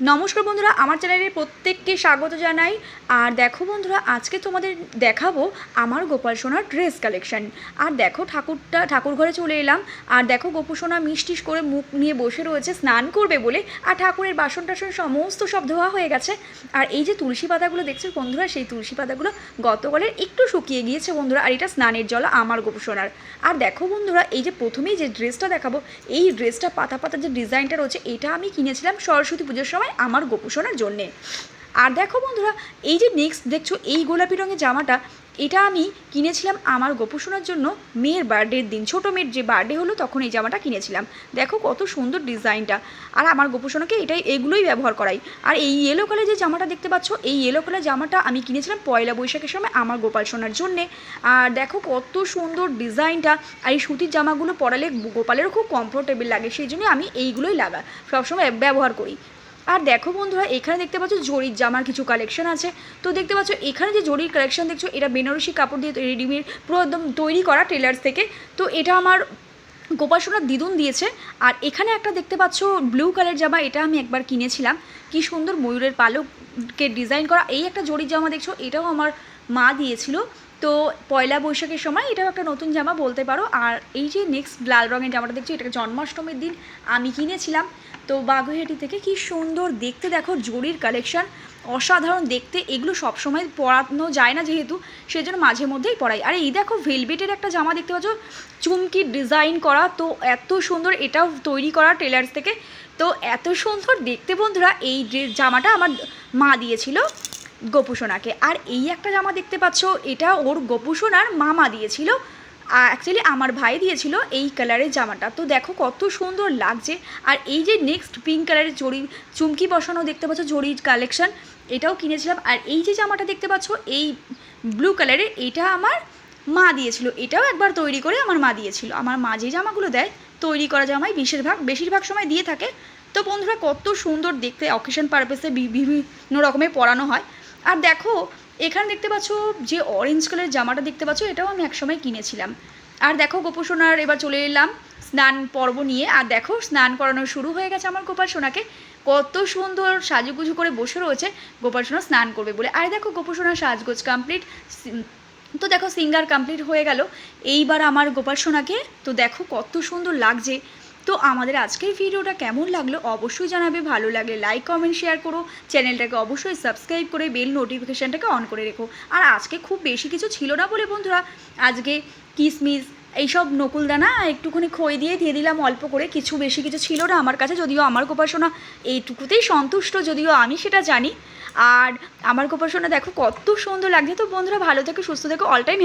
নমস্কার বন্ধুরা, আমার চ্যানেলে প্রত্যেককে স্বাগত জানাই। আর দেখো বন্ধুরা, আজকে তোমাদের দেখাবো আমার গোপাল সোনার ড্রেস কালেকশন। আর দেখো ঠাকুরটা ঠাকুর ঘরে চলে এলাম। আর দেখো গোপু সোনা মিষ্টিস করে মুখ নিয়ে বসে রয়েছে, স্নান করবে বলে। আর ঠাকুরের বাসন টাসন সমস্ত সব ধোয়া হয়ে গেছে। আর এই যে তুলসী পাতাগুলো দেখছ বন্ধুরা, সেই তুলসী পাতাগুলো গতকালের একটু শুকিয়ে গিয়েছে বন্ধুরা। আর এটা স্নানের জল, আমার গোপু সোনার। আর দেখো বন্ধুরা, এই যে প্রথমেই যে ড্রেসটা দেখাবো, এই ড্রেসটা পাতা পাতা যে ডিজাইনটা রয়েছে, এটা আমি কিনেছিলাম সরস্বতী পুজোর সময়। আমার গোপোষণার জন্যে। আর দেখো বন্ধুরা, এই যে নেক্সট দেখছ এই গোলাপি রঙের জামাটা, এটা আমি কিনেছিলাম আমার গোপোষণার জন্য মেয়ের বার্থডের দিন। ছোটো মেয়ের যে বার্থডে হলো তখন এই জামাটা কিনেছিলাম। দেখো কত সুন্দর ডিজাইনটা। আর আমার গোপোষণাকে এটাই, এগুলোই ব্যবহার করাই। আর এই ইয়েলো কালার যে জামাটা দেখতে পাচ্ছ, এই ইয়েলো কালার জামাটা আমি কিনেছিলাম পয়লা বৈশাখের সময় আমার গোপাল সোনার জন্যে। আর দেখো কত সুন্দর ডিজাইনটা। আর এই সুতির জামাগুলো পরালে গোপালেরও খুব কমফোর্টেবল লাগে, সেই জন্য আমি এইগুলোই লাগা, সবসময় ব্যবহার করি। আর দেখো বন্ধুরা, এখানে দেখতে পাচ্ছ জরির জামার কিছু কালেকশন আছে। তো দেখতে পাচ্ছ, এখানে যে জরির কালেকশন দেখছ, এটা বেনারসি কাপড় দিয়ে রেডিমেড, পুরো একদম তৈরি করা টেলার্স থেকে। তো এটা আমার গোপাল সোনার দিদুন দিয়েছে। আর এখানে একটা দেখতে পাচ্ছ ব্লু কালার জামা, এটা আমি একবার কিনেছিলাম। কি সুন্দর ময়ূরের পালককে ডিজাইন করা। এই একটা জরির জামা দেখছ, এটাও আমার মা দিয়েছিল। তো পয়লা বৈশাখের সময় এটাও একটা নতুন জামা বলতে পারো। আর এই যে নেক্সট লাল রঙের জামাটা দেখছি, এটাকে জন্মাষ্টমীর দিন আমি কিনেছিলাম। তো বাগুইহাটি থেকে কি সুন্দর দেখতে দেখো, জরির কালেকশন অসাধারণ দেখতে, এগুলো সবসময় পরানো যায় না যেহেতু, সেজন্য মাঝে মধ্যেই পরাই। আর এই দেখো ভেলভেটের একটা জামা দেখতে পাচ্ছ চুমকির ডিজাইন করা, তো এত সুন্দর এটাও তৈরি করা টেলার্স থেকে। তো এত সুন্দর দেখতে বন্ধুরা, এই জামাটা আমার মা দিয়েছিল। গোপুসোনাকে। আর এই একটা জামা দেখতে পাচ্ছ, এটা ওর গোপুসোনার মামা দিয়েছিল। অ্যাকচুয়ালি আমার ভাই দিয়েছিল এই কালারের জামাটা। তো দেখো কত সুন্দর লাগছে। আর এই যে নেক্সট পিঙ্ক কালারের জড়ি, চুমকি বসানো দেখতে পাচ্ছ, জড়ির কালেকশন এটাও কিনেছিলাম। আর এই যে জামাটা দেখতে পাচ্ছ, এই ব্লু কালারের এটা আমার মা দিয়েছিল। এটাও একবার তৈরি করে আমার মা দিয়েছিল। আমার মা যে জামাগুলো দেয়, তৈরি করা জামাই বেশিরভাগ বেশিরভাগ সময় দিয়ে থাকে। তো বন্ধুরা কত সুন্দর দেখতে অকেশন পারপাসে বিভিন্ন রকমের পরানো হয়। আর দেখো, এখানে দেখতে পাচ্ছ যে অরেঞ্জ কালারের জামাটা দেখতে পাচ্ছ, এটাও আমি একসময় কিনেছিলাম। আর দেখো গোপসোনার এবার চলে এলাম স্নান পর্ব নিয়ে। আর দেখো, স্নান করানো শুরু হয়ে গেছে আমার গোপাল সোনাকে। কত সুন্দর সাজুগুজু করে বসে রয়েছে গোপাল সোনা স্নান করবে বলে। আর দেখো গোপাল সোনার সাজগোজ কমপ্লিট তো দেখো, সিঙ্গার কমপ্লিট হয়ে গেল। এইবার আমার গোপাল সোনাকে, তো দেখো কত সুন্দর লাগছে। তো আমাদের আজকের ভিডিওটা কেমন লাগল অবশ্যই জানাবে, ভালো লাগলে লাইক কমেন্ট শেয়ার করো। চ্যানেলটাকে অবশ্যই সাবস্ক্রাইব করে বেল নোটিফিকেশানটাকে অন করে রেখো। আর আজকে খুব বেশি কিছু ছিল না বলে বন্ধুরা, আজকে কিসমিস এইসব নকুলদানা একটুখানি খই দিয়ে দিয়ে দিলাম অল্প করে, কিছু বেশি কিছু ছিল না আমার কাছে, যদিও আমার গোপাসনা এইটুকুতেই সন্তুষ্ট, যদিও আমি সেটা জানি। আর আমার গোপাসনা দেখো কত সুন্দর লাগছে। তো বন্ধুরা ভালো থেকে, সুস্থ থেকো অল টাইম